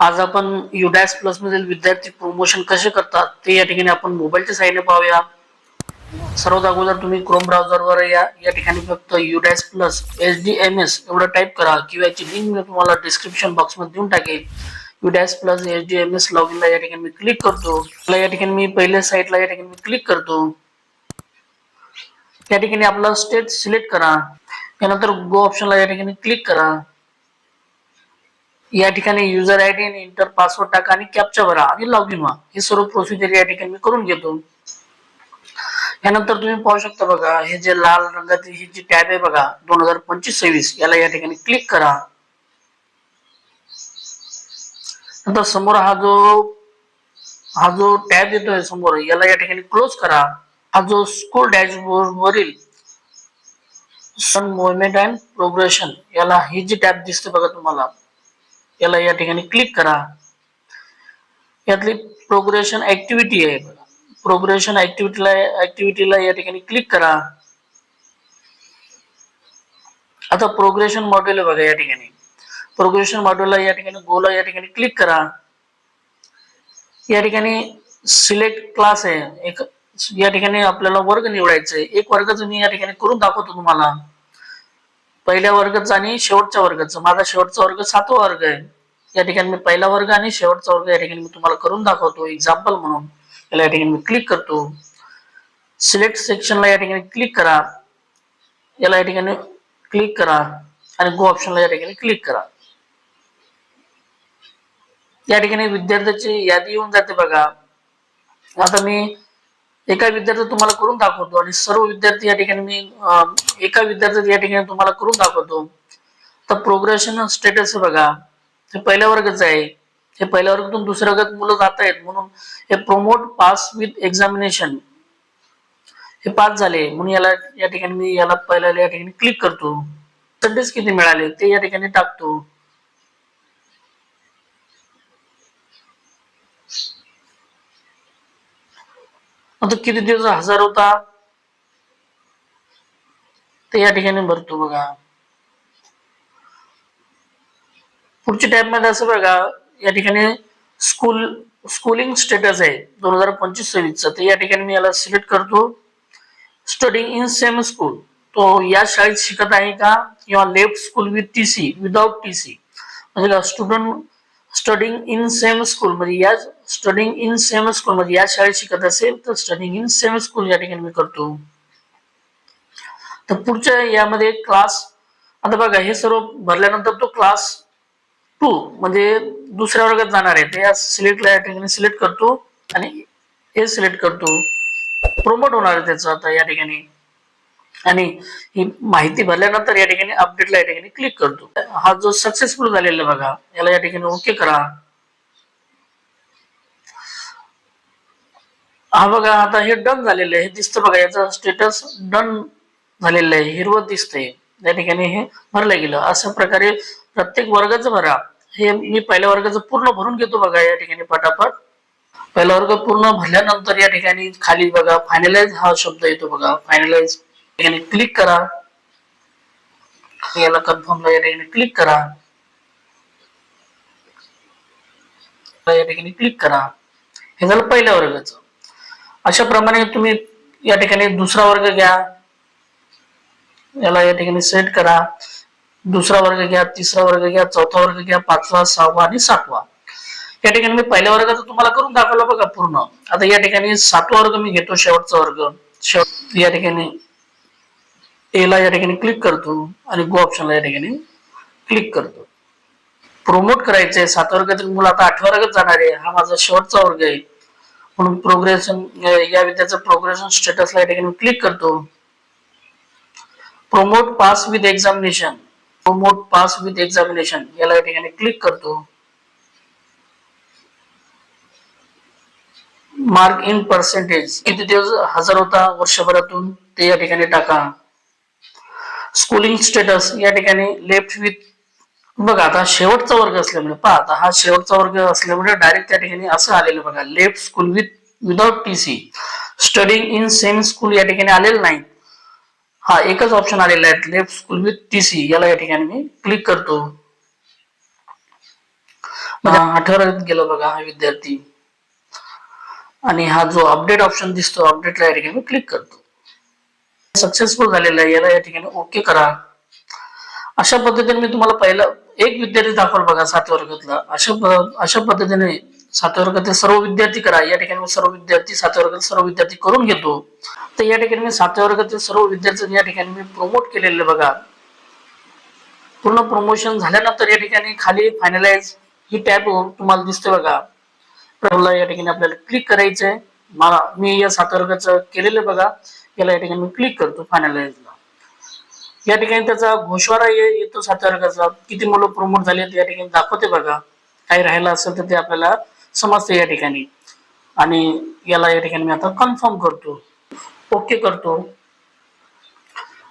आज आपण UDISE plus मधील विद्यार्थी प्रमोशन कसे करतात ते या ठिकाणी आपण मोबाईलच्या साहाय्याने पाहूया. सर्वात अगोदर तुम्ही क्रोम ब्राउझरवर या या ठिकाणी फक्त UDISE plus H D M S एवढं टाईप करा किंवा याची लिंक मी तुम्हाला डिस्क्रिप्शन बॉक्समध्ये देऊन टाकेल. UDISE plus H D M S log इनला या ठिकाणी मी क्लिक करतो. मला या ठिकाणी मी पहिल्या साईटला या ठिकाणी मी क्लिक करतो. या ठिकाणी आपला स्टेट सिलेक्ट करा. त्यानंतर गो ऑप्शनला या ठिकाणी क्लिक करा. या ठिकाणी युजर आय डी आणि इंटर पासवर्ड टाका आणि कॅप्चा भरा आणि लॉग इन व्हा. हे सर्व प्रोसिजर या ठिकाणी मी करून घेतो. यानंतर तुम्ही पाहू शकता बघा हे जे लाल रंगाची ही जी टॅब आहे बघा दोन हजार पंचवीस सव्वीस याला या ठिकाणी क्लिक करा. नंतर समोर हा जो हा जो टॅब येतोय समोर याला या ठिकाणी क्लोज करा. हा जो स्कूल डॅशबोर्ड वरील सन मुवमेंट अँड प्रोग्रेशन याला ही जी टॅब दिसते बघा तुम्हाला याला या ठिकाणी क्लिक करा. यातली प्रोग्रेशन ऍक्टिव्हिटी आहे. प्रोग्रेशन ऍक्टिव्हिटीला ऍक्टिव्हिटीला या ठिकाणी क्लिक करा. आता प्रोग्रेशन मॉड्यूल आहे बघा या ठिकाणी. प्रोग्रेशन मॉड्यूलला या ठिकाणी गोला या ठिकाणी क्लिक करा. या ठिकाणी सिलेक्ट क्लास आहे. एक या ठिकाणी आपल्याला वर्ग निवडायचा आहे एक वर्ग मी या ठिकाणी करून दाखवतो तुम्हाला. पहिल्या वर्गाचं आणि शेवटच्या वर्गाचं. माझा शेवटचा वर्ग सातवा वर्ग आहे. या ठिकाणी मी पहिला वर्ग आणि शेवटचा वर्ग या ठिकाणी मी तुम्हाला करून दाखवतो. एक्झाम्पल म्हणून. याला या ठिकाणी मी क्लिक करतो. सिलेक्ट सेक्शनला या ठिकाणी क्लिक करा. याला या ठिकाणी क्लिक करा. आणि गो ऑप्शनला या ठिकाणी क्लिक करा. या ठिकाणी विद्यार्थ्याची यादी येऊन जाते बघा. आता मी एका विद्यार्थी तुम्हाला करून दाखवतो आणि सर्व विद्यार्थी या ठिकाणी मी एका विद्यार्थी या ठिकाणी तुम्हाला करून दाखवतो. तर प्रोग्रेशन स्टेटस बघा. हे पहिल्या वर्गाचं आहे. हे पहिल्या वर्गातून दुसऱ्या वर्गात मुलं जात आहेत म्हणून हे प्रोमोट पास विथ एक्झामिनेशन हे पास झाले म्हणून याला या ठिकाणी मी याला पहिल्या या ठिकाणी क्लिक करतो. पर्सेंटेज किती मिळाले ते या ठिकाणी टाकतो. आता किती दिवस हजार होता? ते या ठिकाणी भरतो बघा. पुढच्या टॅबमध्ये असं बघा या ठिकाणी स्कूल स्कूलिंग स्टेटस आहे दोन हजार पंचवीस सव्वीसचा. तर या ठिकाणी मी याला सिलेक्ट करतो. स्टडिंग इन सेम स्कूल तो या शाळेत शिकत आहे का? किंवा left school with T C without T C म्हणजे student studying in same school म्हणजे या स्टडिंग इन सेम स्कूल म्हणजे या शाळेत शिकत असेल तर स्टडिंग इन सेम स्कूल या ठिकाणी मी करतो. तर पुढच्या यामध्ये क्लास आता बघा हे सर्व भरल्यानंतर तो क्लास टू म्हणजे दुसऱ्या वर्गात जाणार आहे. ते या सिलेक्टला या ठिकाणी सिलेक्ट करतो आणि हे सिलेक्ट करतो. प्रोमोट होणार आहे त्याचं आता या ठिकाणी. आणि ही माहिती भरल्यानंतर या ठिकाणी अपडेटला या ठिकाणी क्लिक करतो. हा जो सक्सेसफुल झालेला बघा याला या ठिकाणी ओके करा. हा बघा आता हे डन झालेलं आहे. हे दिसतं बघा याचा स्टेटस डन झालेलं आहे. हिरवत दिसतंय. या ठिकाणी हे भरलं गेलं. अशा प्रकारे प्रत्येक वर्गाचं भरा. हे मी पहिल्या वर्गाचं पूर्ण भरून घेतो बघा या ठिकाणी पटापट पहिला वर्ग पूर्ण भरल्यानंतर या ठिकाणी खाली बघा फायनलाइज हा शब्द येतो बघा फायनलाइज याने क्लिक करा. याला कन्फर्मला या ठिकाणी क्लिक करा. या ठिकाणी क्लिक करा. हे झालं पहिल्या वर्गाचं. अशा प्रमाणे तुम्ही या ठिकाणी दुसरा वर्ग घ्या. याला या ठिकाणी सेट करा. दुसरा वर्ग घ्या तिसरा वर्ग घ्या चौथा वर्ग घ्या पाचवा सहावा आणि सातवा. या ठिकाणी मी पहिल्या वर्गाचं तुम्हाला करून दाखवलं बघा पूर्ण. आता या ठिकाणी सातवा वर्ग मी घेतो शेवटचा वर्ग. शेवट या ठिकाणी ए ला या ठिकाणी क्लिक करतो आणि गो ऑप्शनला या ठिकाणी क्लिक करतो. प्रोमोट करायचंय सात वर्गातील मुलं आता आठव्या वर्गात जाणार आहे. हा माझा शेवटचा वर्ग आहे. म्हणून प्रोग्रेशन या विद्याचं प्रोग्रेशन स्टेटसला या ठिकाणी क्लिक करतो. Promote pass with examination promote pass with examination याला या ठिकाणी क्लिक करतो. मार्क इन पर्सेंटेज किती दिवस हजार होता? वर्षभरातून ते या ठिकाणी टाका. स्कूलिंग स्टेटस या ठिकाणी लेफ्ट विथ बघा आता शेवटचा वर्ग असल्यामुळे पहा आता हा शेवटचा वर्ग असल्यामुळे डायरेक्ट त्या ठिकाणी असं आलेलं बघा left school with without T C studying in same school या ठिकाणी आलेलं नाही. हा एकच ऑप्शन आलेला आहे left school with T C याला या ठिकाणी मी क्लिक करतो. आठवड्यात गेलो बघा हा विद्यार्थी. आणि हा जो अपडेट ऑप्शन दिसतो अपडेटला या ठिकाणी क्लिक करतो. सक्सेसफुल झालेला आहे. याला या ठिकाणी ओके करा. अशा पद्धतीने मी तुम्हाला पहिला एक विद्यार्थी दाखवला बघा सात वर्गातला. अशा अशा पद्धतीने सात वर्गातील सर्व विद्यार्थी करा. या ठिकाणी मी सर्व विद्यार्थी सात वर्गातील सर्व विद्यार्थी करून घेतो. तर या ठिकाणी मी सातव्या वर्गातील सर्व विद्यार्थी या ठिकाणी मी प्रमोट केलेले बघा. पूर्ण प्रमोशन झाल्यानंतर या ठिकाणी खाली फायनलाइज ही टॅब तुम्हाला दिसते बघा. या ठिकाणी आपल्याला क्लिक करायचंय. मला मी या सात केलेलं बघा. याला या ठिकाणी मी क्लिक करतो फायनलाइजला या ठिकाणी त्याचा घोषवारा येतो सात किती मुलं प्रमोट झाले या ठिकाणी दाखवते बघा. काही राहिलं असेल तर ते आपल्याला समजते या ठिकाणी. आणि याला या ठिकाणी मी आता कन्फर्म करतो. ओके करतो.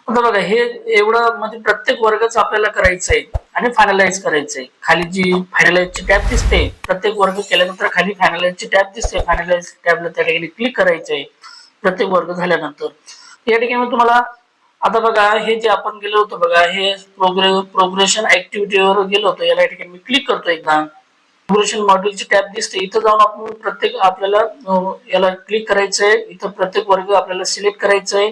आता बघा हे एवढं म्हणजे प्रत्येक वर्गच आपल्याला करायचं आहे आणि फायनलाइज करायचंय. खाली जी फायनलाइजची टॅब दिसते प्रत्येक वर्ग केल्यानंतर खाली फायनलाइजची टॅब दिसते. फायनलाइज टॅबला त्या ठिकाणी क्लिक करायचंय प्रत्येक वर्ग झाल्यानंतर. या ठिकाणी तुम्हाला आता बघा हे जे आपण गेलो होतो बघा हे प्रोग्रे प्रोग्रेशन ऍक्टिव्हिटीवर गेलो होतो याला या ठिकाणी मी क्लिक करतो एकदा. प्रोग्रेशन मॉड्यूलची टॅब दिसते इथं जाऊन आपण प्रत्येक आपल्याला याला क्लिक करायचंय. इथं प्रत्येक वर्ग आपल्याला सिलेक्ट करायचंय.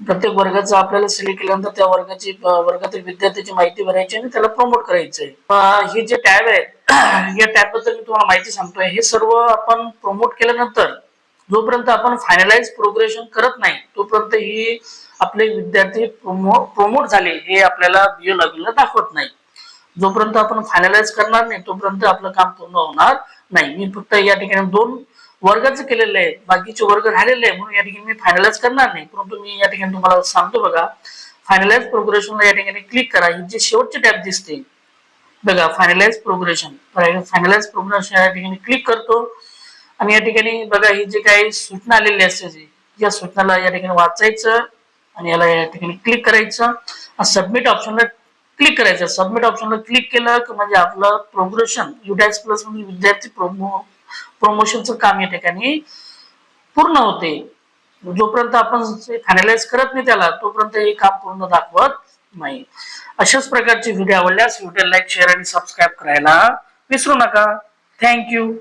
प्रत्येक वर्गाचं आपल्याला सिलेक्ट केल्यानंतर त्या वर्गाची वर्गातील विद्यार्थ्याची माहिती भरायची आणि त्याला प्रमोट करायचं आहे हे जे टॅब आहे या टॅबबद्दल मी तुम्हाला माहिती सांगतोय. हे सर्व आपण प्रमोट केल्यानंतर जोपर्यंत आपण फायनलाइज प्रोग्रेशन करत नाही तोपर्यंत ही आपले विद्यार्थी प्रमोट झाले हे आपल्याला बिओ लागलेला दाखवत नाही. जोपर्यंत आपण फायनलाइज करणार नाही तोपर्यंत आपलं काम पूर्ण होणार नाही. मी फक्त या ठिकाणी दोन वर्गाचं केलेलं आहे. बाकीचे वर्ग राहिलेले आहे. म्हणून या ठिकाणी मी फायनलाइज करणार नाही. परंतु मी या ठिकाणी तुम्हाला सांगतो बघा. फायनलाइज प्रोग्रेशनला या ठिकाणी क्लिक करा. ही जी शेवटची टॅब दिसते. बघा फायनलाइज प्रोग्रेशन फायनलाइज प्रोग्रेशन या ठिकाणी क्लिक करतो. आणि या ठिकाणी बघा ही जे काही सूचना आलेली असते जी या सूचनाला या ठिकाणी वाचायचं आणि याला या ठिकाणी क्लिक करायचं. सबमिट ऑप्शनला क्लिक करायचं. सबमिट ऑप्शनला क्लिक केलं की म्हणजे आपलं प्रोग्रेशन युडॅक्स प्लस म्हणजे विद्यार्थी प्रोमो प्रमोशनचं काम या ठिकाणी पूर्ण होते. जोपर्यंत आपण फायनलाइज करत नाही त्याला तोपर्यंत हे काम पूर्ण दाखवत नाही. अशाच प्रकारचे व्हिडिओ आवडल्यास व्हिडिओ लाईक शेअर आणि सबस्क्राईब करायला विसरू नका. थँक्यू